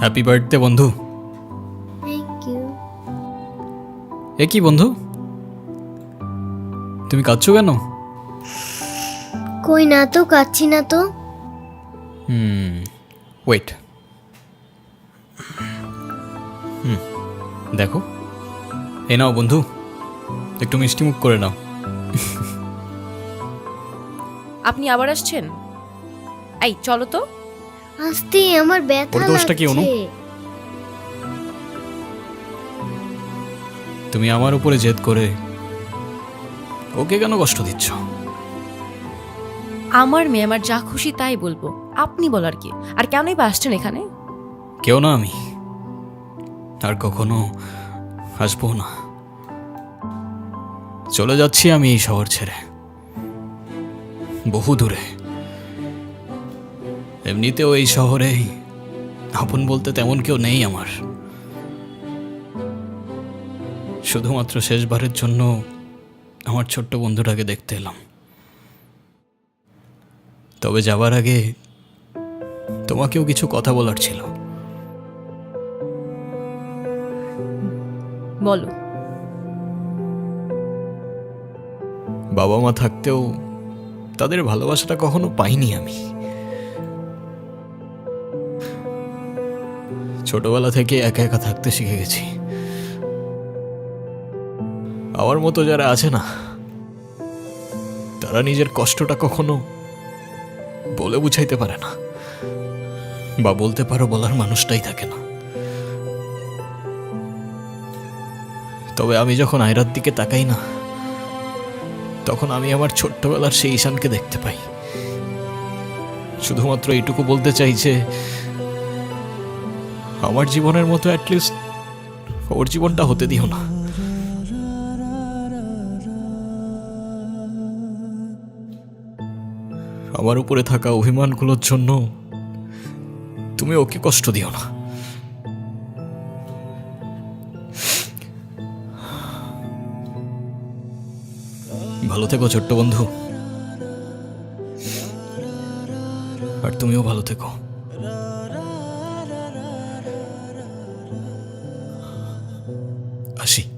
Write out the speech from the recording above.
Happy birthday বন্ধু। Thank you এ কি বন্ধু? তুমি কাঁদছো কেন? কই না তো কাচ্ছি না তো। হুম ওয়েট হুম দেখো। এ নাও বন্ধু। একটু মিষ্টি মুখ করে নাও। আপনি আবার আসছেন? এই চলো তো। আস্তে আমার ব্যথা ওর দোষটা কি, অনু? তুমি আমার উপরে জেদ করে ওকে কেন কষ্ট দিচ্ছ? আমার মেয়ে আমার যা খুশি তাই বলব। আপনি বলার কি? আর কেনই বা আসছেন এখানে? কেউ না আমি। আর কখনো আসব না। চলে যাচ্ছি আমি এই শহর ছেড়ে। বহু দূরে। এমনিতেও এই শহরে আপন বলতে তেমন কেউ নেই আমার। শুধুমাত্র শেষবারের জন্য আমার ছোট্ট বন্ধুটাকে দেখতে এলাম। তবে যাবার আগে তোমাকেও কিছু কথা বলার ছিল। বলো। বাবা মা থাকতেও তাদের ভালোবাসাটা কখনো পাইনি আমি। ছোটবেলা থেকে একা একা থাকতে শিখে গেছি। আমার মতো যারা আছে না, তারা নিজের কষ্টটা কখনো বলে বুঝাইতে পারে না বা বলতে পারো বলার মানুষটাই থাকে না। তবে আমি যখন আয়রার দিকে তাকাই না, তখন আমি আমার ছোট্টবেলার সেই ঈশানকে দেখতে পাই। শুধুমাত্র এইটুকু বলতে চাই যে আমার জীবনের মতো অ্যাটলিস্ট ওর জীবনটা হতে দিও না। আমার উপরে থাকা অভিমানগুলোর জন্য তুমি ওকে কষ্ট দিও না। ভালো থেকো ছোট্ট বন্ধু। আর তুমিও ভালো থেকো। así.